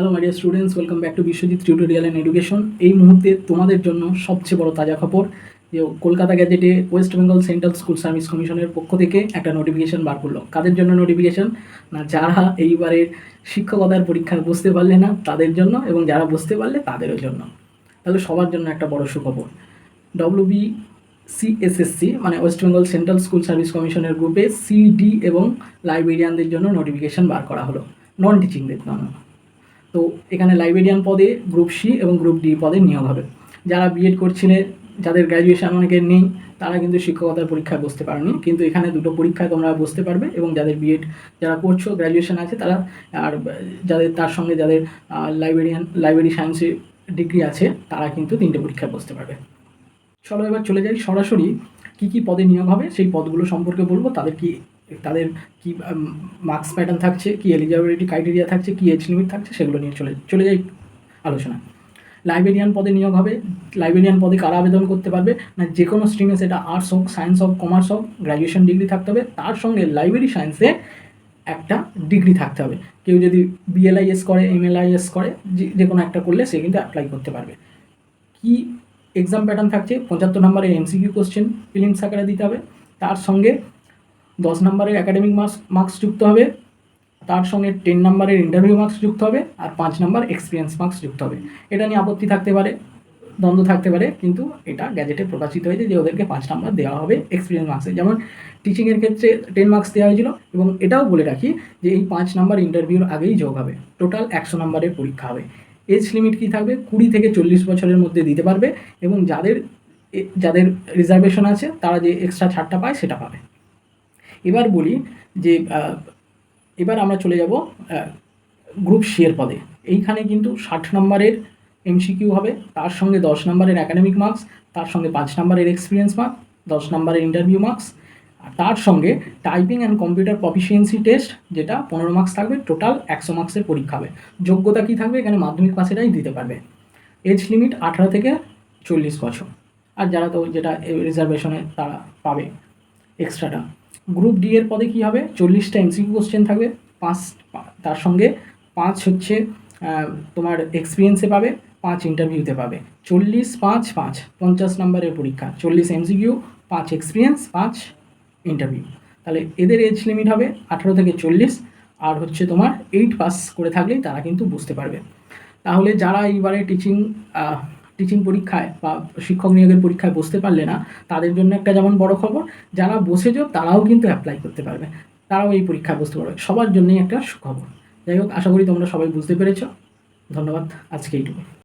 Hello my dear students welcome back to Biswajit tutorial and education এই মুহূর্তে তোমাদের জন্য সবচেয়ে বড় তাজা খবর যে Kolkata গ্যাজেটে West Bengal central school service কমিশনের পক্ষ থেকে একটা নোটিফিকেশন বার করল। কাদের জন্য নোটিফিকেশন না, যারা এইবারের শিক্ষকতার পরীক্ষায় বসতে পারলে না, তাদের জন্য এবং যারা বসতে পারলে, তাদেরও জন্য। তাহলে সবার জন্য একটা বড় সুখবর। ডব্লিউবি সিএসএসসি মানে West Bengal central school service কমিশনের গ্রুপে সিডি এবং লাইব্রেরিয়ানদের জন্য নোটিফিকেশন বার করা হলো। নন টিচিংদের জন্য। তো এখানে লাইব্রেরিয়ান পদে গ্রুপ সি এবং গ্রুপ ডি পদে নিয়োগ হবে। যারা বিএড করছিলে, যাদের গ্র্যাজুয়েশন অনেকে নেই, তারা কিন্তু শিক্ষকতার পরীক্ষায় বসতে পারেনি। কিন্তু এখানে দুটো পরীক্ষায় তোমরা বসতে পারবে এবং যাদের বিএড যারা করছ গ্র্যাজুয়েশন আছে, তারা আর যাদের, তার সঙ্গে যাদের লাইব্রেরিয়ান লাইব্রেরি সায়েন্সে ডিগ্রি আছে, তারা কিন্তু তিনটে পরীক্ষায় বসতে পারবে। চলো এবার চলে যাই সরাসরি কি কী পদে নিয়োগ হবে, সেই পদগুলো সম্পর্কে বলব, তাদের কি তাদের কি মার্কস প্যাটার্ন থাকছে, কি এলিজিবিলিটি ক্রাইটেরিয়া থাকছে, কি এজ লিমিট থাকছে, সেগুলো নিয়ে চলে চলে যাই আলোচনা। লাইব্রেরিয়ান পদে নিয়োগ হবে লাইব্রেরিয়ান পদে কারা আবেদন করতে পারবে, না যে কোনো স্ট্রিমে সেটা আর্টস হোক সায়েন্স হোক কমার্স হোক গ্র্যাজুয়েশন ডিগ্রি থাকতে হবে, তার সঙ্গে লাইব্রেরি সায়েন্সে একটা ডিগ্রি থাকতে হবে। কেউ যদি বিএলআইএস করে এমএলআইএস করে, যে কোনো একটা করলে সে কিন্তু অ্যাপ্লাই করতে পারবে। কি এক্সাম প্যাটার্ন থাকছে, পঁচাত্তর নম্বরের এমসিকিউ কোশ্চেন ফিলিংস আকারে দিতে হবে, তার সঙ্গে দশ নম্বরের একাডেমিক মার্কস মার্কস যুক্ত হবে। তার সঙ্গে টেন নম্বরের ইন্টারভিউ মার্কস যুক্ত হবে আর পাঁচ নম্বর এক্সপিরিয়েন্স মার্কস যুক্ত হবে। এটা নিয়ে আপত্তি থাকতে পারে, দ্বন্দ্ব থাকতে পারে, কিন্তু এটা গ্যাজেটে প্রকাশিত হয়েছে যে ওদেরকে পাঁচ নাম্বার দেওয়া হবে এক্সপিরিয়েন্স মার্কসে যেমন টিচিংয়ের ক্ষেত্রে টেন মার্কস দেওয়া হয়েছিল এবং এটাও বলে রাখি যে এই পাঁচ নাম্বার ইন্টারভিউর আগেই যোগ হবে। টোটাল একশো নম্বরের পরীক্ষা হবে। এজ লিমিট কী থাকবে? কুড়ি থেকে চল্লিশ বছরের মধ্যে দিতে পারবে এবং যাদের যাদের রিজার্ভেশন আছে তারা যে এক্সট্রা ছাড়টা পায় সেটা পাবে। এবার বলি যে এবার আমরা চলে যাব গ্রুপ এর পদে। এইখানে কিন্তু ষাট নম্বরের এমসিকিউ হবে, তার সঙ্গে দশ নম্বরের একাডেমিক মার্কস তার সঙ্গে পাঁচ নম্বরের এক্সপিরিয়েন্স মার্ক দশ নম্বরের ইন্টারভিউ মার্কস আর তার সঙ্গে typing and computer proficiency test যেটা পনেরো মার্কস থাকবে টোটাল একশো মার্কসের পরীক্ষা হবে। যোগ্যতা কী থাকবে? এখানে মাধ্যমিক পাশেটাই দিতে পারবে। এজ লিমিট আঠারো থেকে চল্লিশ বছর। আর যারা তো যেটা রিজার্ভেশনে তারা পাবে এক্সট্রাটা গ্রুপ ডি এর পদে কী হবে? চল্লিশটা এমসিকিউ কোশ্চেন থাকবে। পাঁচ, তার সঙ্গে পাঁচ হচ্ছে তোমার এক্সপিরিয়েন্সে পাবে, পাঁচ ইন্টারভিউতে পাবে। চল্লিশ, পাঁচ পাঁচ, পঞ্চাশ নম্বরের পরীক্ষা। চল্লিশ এমসিকিউ পাঁচ এক্সপিরিয়েন্স পাঁচ ইন্টারভিউ তাহলে এদের এজ লিমিট হবে আঠারো থেকে চল্লিশ, আর হচ্ছে তোমার এইট পাস করে থাকলেই তারা কিন্তু বুঝতে পারবে। তাহলে যারা এইবারে টিচিং টিচিং পরীক্ষায় বা শিক্ষক নিয়োগের পরীক্ষায় বসতে পারলে না, তাদের জন্য একটা যেমন বড় খবর, যারা বসেছো তারাও কিন্তু অ্যাপ্লাই করতে পারবে। তারাও এই পরীক্ষায় বসতে পারবে। সবার জন্যই একটা সুখবর। যাই হোক, আশা করি তোমরা সবাই বুঝতে পেরেছ। ধন্যবাদ। আজকে এইটুকু